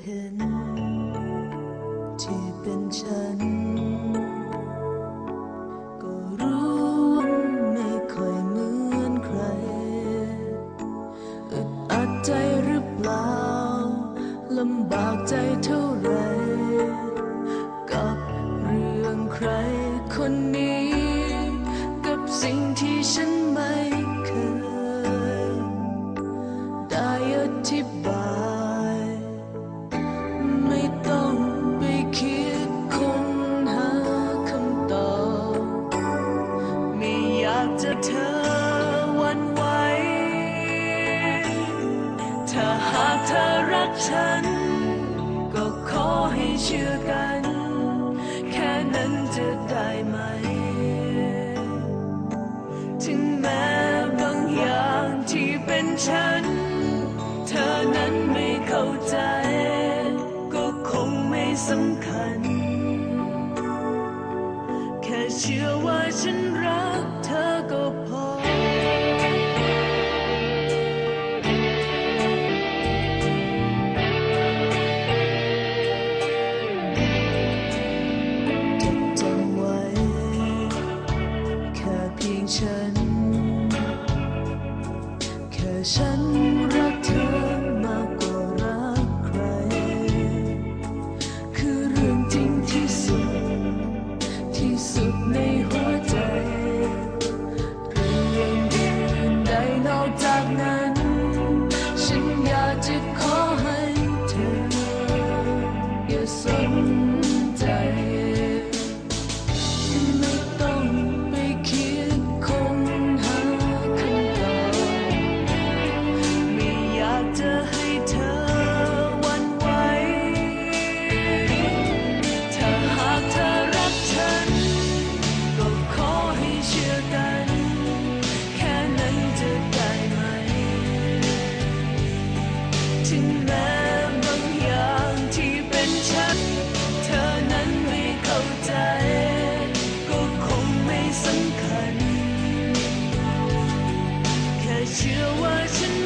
เห็นที่เป็นฉัน ก็รู้ว่าไม่ค่อยเหมือนใครอึดอัดใจหรือเปล่าลำบากใจเท่าไร กับเรื่องใครคนนี้ กับสิ่งที่ฉันไม่เคย ได้อธิบาย เชื่อกัน แค่นั้นจะได้ไหม ถึงแม้บางอย่างที่เป็นฉัน เธอนั้นไม่เข้าใจ ก็คงไม่สำคัญ แค่เชื่อว่าฉันรักเธอก็พอ ฉัน you were to